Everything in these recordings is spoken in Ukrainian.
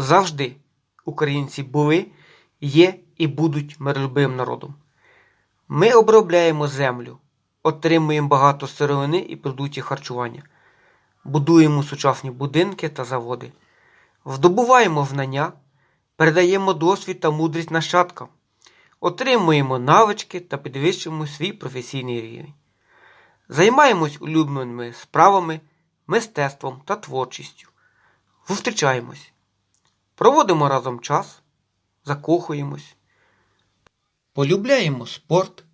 Завжди українці були, є і будуть миролюбивим народом. Ми обробляємо землю, отримуємо багато сировини і продуктів харчування, будуємо сучасні будинки та заводи, здобуваємо знання, передаємо досвід та мудрість нащадкам, отримуємо навички та підвищуємо свій професійний рівень. Займаємось улюбленими справами, мистецтвом та творчістю. Зустрічаємось, проводимо разом час, закохуємось, полюбляємо спорт,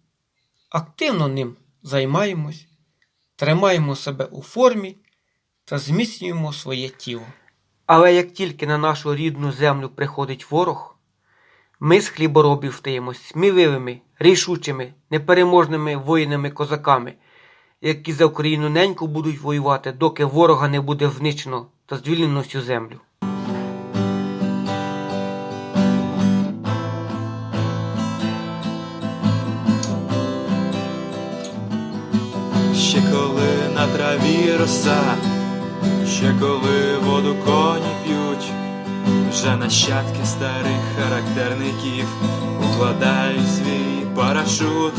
активно ним займаємось, тримаємо себе у формі та зміцнюємо своє тіло. Але як тільки на нашу рідну землю приходить ворог, ми з хліборобів стаємо сміливими, рішучими, непереможними воїнами-козаками, які за Україну неньку будуть воювати, доки ворога не буде знищено та звільнено всю землю. Ще коли на траві роса, ще коли воду коні п'ють, вже нащадки старих характерників укладають свій парашут,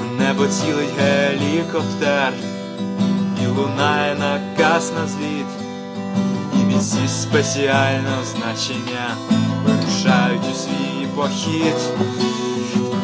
в небо цілить гелікоптер, і лунає наказ на зліт, і бійці спеціального значення вирушають у свій похід.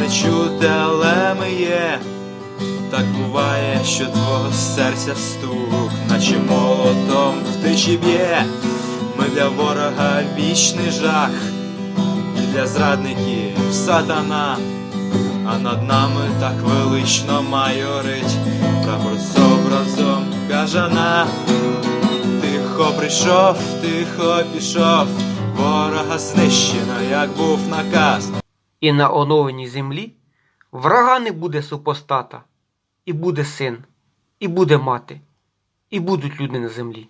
Не чути, але ми є. Так буває, що твого серця стук, наче молотом в тиші б'є. Ми для ворога вічний жах, і для зрадників сатана, а над нами так велично майорить прапор з образом кажана. Тихо прийшов, тихо пішов, ворога знищено, як був наказ. І на оновленій землі врага не буде супостата, і буде син, і буде мати, і будуть люди на землі.